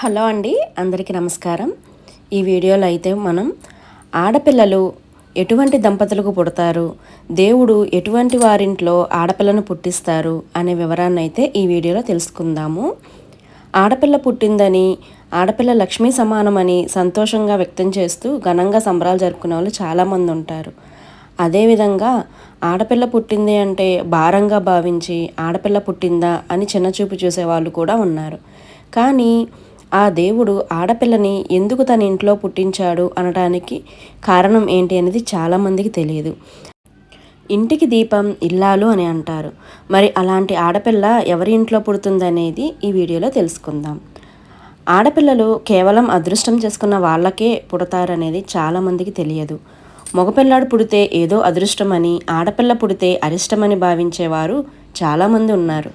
Hello అండి అందరికీ నమస్కారం. ఈ వీడియోలో అయితే మనం ఆడపిల్లలు ఎటువంటి దంపతులకు పుడతారు దేవుడు ఎటువంటి వారింట్లో ఆడపిల్లను పుట్టిస్తారు అనే వివరాన్ని అయితే ఈ వీడియోలో తెలుసుకుందాము. ఆడపిల్ల పుట్టిందని ఆడపిల్ల లక్ష్మీ సమానమని సంతోషంగా వ్యక్తం చేస్తూ ఘనంగా సంబరాలు జరుపుకునే వాళ్ళు చాలామంది ఉంటారు. అదేవిధంగా ఆడపిల్ల పుట్టింది అంటే భారంగా భావించి ఆడపిల్ల పుట్టిందా అని చిన్నచూపు చూసే వాళ్ళు కూడా ఉన్నారు. కానీ ఆ దేవుడు ఆడపిల్లని ఎందుకు తన ఇంట్లో పుట్టించాడు అనడానికి కారణం ఏంటి అనేది చాలామందికి తెలియదు. ఇంటికి దీపం ఇల్లాలు అని అంటారు. మరి అలాంటి ఆడపిల్ల ఎవరి ఇంట్లో పుడుతుందనేది ఈ వీడియోలో తెలుసుకుందాం. ఆడపిల్లలు కేవలం అదృష్టం చేసుకున్న వాళ్ళకే పుడతారనేది చాలామందికి తెలియదు. మగపిల్లాడు పుడితే ఏదో అదృష్టమని ఆడపిల్ల పుడితే అరిష్టమని భావించేవారు చాలామంది ఉన్నారు.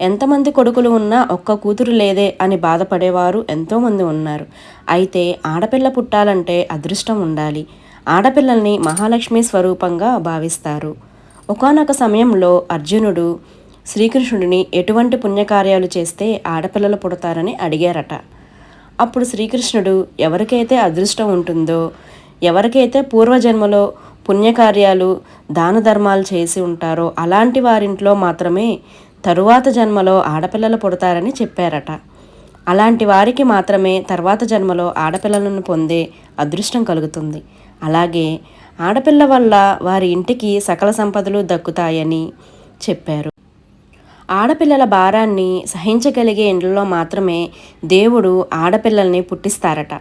ఎంతమంది కొడుకులు ఉన్నా ఒక్క కూతురు లేదే అని బాధపడేవారు ఎంతోమంది ఉన్నారు. అయితే ఆడపిల్ల పుట్టాలంటే అదృష్టం ఉండాలి. ఆడపిల్లల్ని మహాలక్ష్మి స్వరూపంగా భావిస్తారు. ఒకనొక సమయంలో అర్జునుడు శ్రీకృష్ణుడిని ఎటువంటి పుణ్యకార్యాలు చేస్తే ఆడపిల్లలు పుడతారని అడిగారట. అప్పుడు శ్రీకృష్ణుడు ఎవరికైతే అదృష్టం ఉంటుందో ఎవరికైతే పూర్వజన్మలో పుణ్యకార్యాలు దాన ధర్మాలు చేసి ఉంటారో అలాంటి వారింట్లో మాత్రమే తరువాత జన్మలో ఆడపిల్లలు పుడతారని చెప్పారట. అలాంటి వారికి మాత్రమే తర్వాత జన్మలో ఆడపిల్లలను పొందే అదృష్టం కలుగుతుంది. అలాగే ఆడపిల్ల వల్ల వారి ఇంటికి సకల సంపదలు దక్కుతాయని చెప్పారు. ఆడపిల్లల భారాన్ని సహించగలిగే ఇండ్లలో మాత్రమే దేవుడు ఆడపిల్లల్ని పుట్టిస్తారట.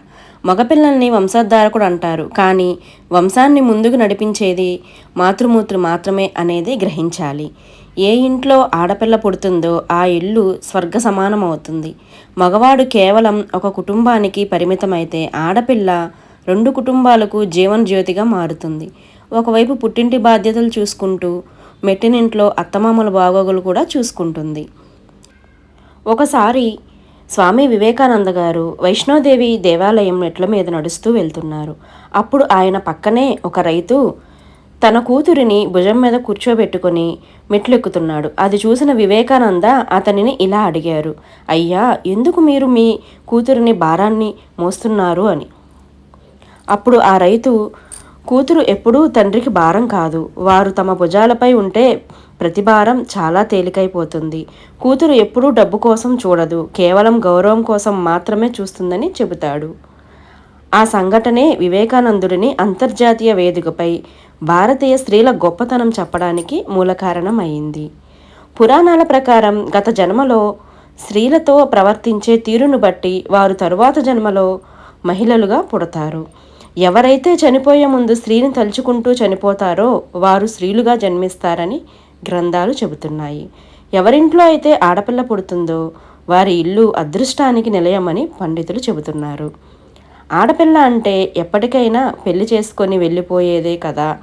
మగపిల్లల్ని వంశోద్ధారకుడు అంటారు. కానీ వంశాన్ని ముందుకు నడిపించేది మాతృమూర్తులు మాత్రమే అనేది గ్రహించాలి. ఏ ఇంట్లో ఆడపిల్ల పుడుతుందో ఆ ఇల్లు స్వర్గ సమానం అవుతుంది మగవాడు కేవలం ఒక కుటుంబానికి పరిమితమైతే ఆడపిల్ల రెండు కుటుంబాలకు జీవన జ్యోతిగా మారుతుంది. ఒకవైపు పుట్టింటి బాధ్యతలు చూసుకుంటూ మెట్టినింట్లో అత్తమామల బాగోగులు కూడా చూసుకుంటుంది. ఒకసారి స్వామి వివేకానంద గారు వైష్ణోదేవి దేవాలయం మెట్ల మీద నడుస్తూ వెళ్తున్నారు. అప్పుడు ఆయన పక్కనే ఒక రైతు తన కూతురిని భుజం మీద కూర్చోబెట్టుకుని మెట్లెక్కుతున్నాడు. అది చూసిన వివేకానంద అతనిని ఇలా అడిగారు అయ్యా ఎందుకు మీరు మీ కూతురిని భారాన్ని మోస్తున్నారు? అని. అప్పుడు ఆ రైతు కూతురు ఎప్పుడూ తండ్రికి భారం కాదు. వారు తమ భుజాలపై ఉంటే ప్రతి భారం చాలా తేలికైపోతుంది. కూతురు ఎప్పుడూ డబ్బు కోసం చూడదు. కేవలం గౌరవం కోసం మాత్రమే చూస్తుందని చెబుతాడు. ఆ సంఘటనే వివేకానందుడిని అంతర్జాతీయ వేదికపై భారతీయ స్త్రీల గొప్పతనం చెప్పడానికి మూల కారణం అయింది పురాణాల ప్రకారం గత జన్మలో స్త్రీలతో ప్రవర్తించే తీరును బట్టి వారు తరువాత జన్మలో మహిళలుగా పుడతారు. ఎవరైతే చనిపోయే ముందు స్త్రీని తలుచుకుంటూ చనిపోతారో వారు స్త్రీలుగా జన్మిస్తారని గ్రంథాలు చెబుతున్నాయి. ఎవరింట్లో అయితే ఆడపిల్ల పుడుతుందో వారి ఇల్లు అదృష్టానికి నిలయమని పండితులు చెబుతున్నారు. ఆడపిల్ల అంటే ఎప్పటికైనా పెళ్ళి చేసుకొని వెళ్ళిపోయేదే కదా.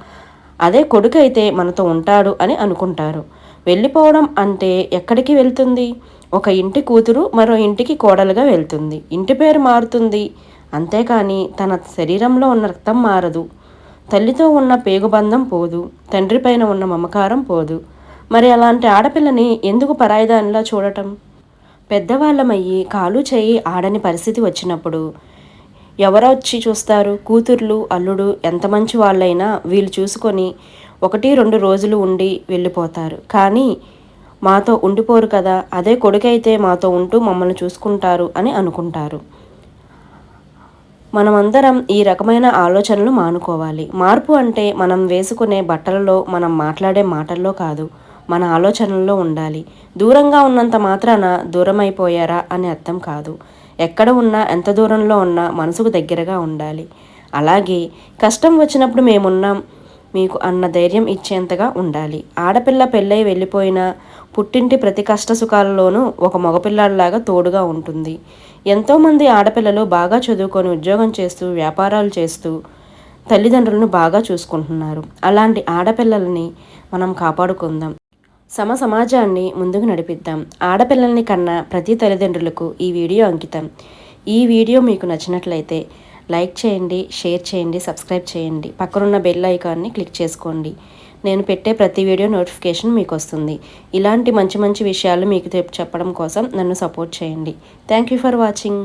అదే కొడుకైతే మనతో ఉంటాడు అని అనుకుంటారు. వెళ్ళిపోవడం అంటే ఎక్కడికి వెళ్తుంది? ఒక ఇంటి కూతురు మరో ఇంటికి కోడలుగా వెళ్తుంది. ఇంటి పేరు మారుతుంది. అంతేకాని తన శరీరంలో ఉన్న రక్తం మారదు. తల్లితో ఉన్న పేగుబంధం పోదు. తండ్రిపైన ఉన్న మమకారం పోదు. మరి అలాంటి ఆడపిల్లని ఎందుకు పరాయిదానిలా చూడటం? పెద్దవాళ్ళమయ్యి కాలు చేయి ఆడని పరిస్థితి వచ్చినప్పుడు ఎవరొచ్చి చూస్తారు? కూతుర్లు అల్లుడు ఎంత మంచి వాళ్ళైనా వీళ్ళు చూసుకొని ఒకటి రెండు రోజులు ఉండి వెళ్ళిపోతారు. కానీ మాతో ఉండిపోరు కదా అదే కొడుకైతే మాతో ఉంటూ మమ్మల్ని చూసుకుంటారు అని అనుకుంటారు. మనమందరం ఈ రకమైన ఆలోచనలు మానుకోవాలి. మార్పు అంటే మనం వేసుకునే బట్టలలో మనం మాట్లాడే మాటల్లో కాదు మన ఆలోచనల్లో ఉండాలి. దూరంగా ఉన్నంత మాత్రాన దూరం అయిపోయారా అని అర్థం కాదు. ఎక్కడ ఉన్నా ఎంత దూరంలో ఉన్నా మనసుకు దగ్గరగా ఉండాలి. అలాగే కష్టం వచ్చినప్పుడు మేమున్నాం మీకు అన్న ధైర్యం ఇచ్చేంతగా ఉండాలి. ఆడపిల్ల పెళ్ళై వెళ్ళిపోయినా పుట్టింటి ప్రతి కష్ట సుఖాలలోనూ ఒక మగపిల్లాడిలాగా తోడుగా ఉంటుంది. ఎంతోమంది ఆడపిల్లలు బాగా చదువుకొని ఉద్యోగం చేస్తూ వ్యాపారాలు చేస్తూ తల్లిదండ్రులను బాగా చూసుకుంటున్నారు. అలాంటి ఆడపిల్లలని మనం కాపాడుకుందాం. సమ సమాజాన్ని ముందుకు నడిపిద్దాం. ఆడపిల్లల్ని కన్నా ప్రతి తల్లిదండ్రులకు ఈ వీడియో అంకితం. ఈ వీడియో మీకు నచ్చినట్లయితే లైక్ చేయండి షేర్ చేయండి సబ్స్క్రైబ్ చేయండి. పక్కనున్న బెల్ ఐకాన్ని క్లిక్ చేసుకోండి. నేను పెట్టే ప్రతి వీడియో నోటిఫికేషన్ మీకు వస్తుంది ఇలాంటి మంచి మంచి విషయాలు మీకు చెప్పడం కోసం నన్ను సపోర్ట్ చేయండి. Thank you for watching.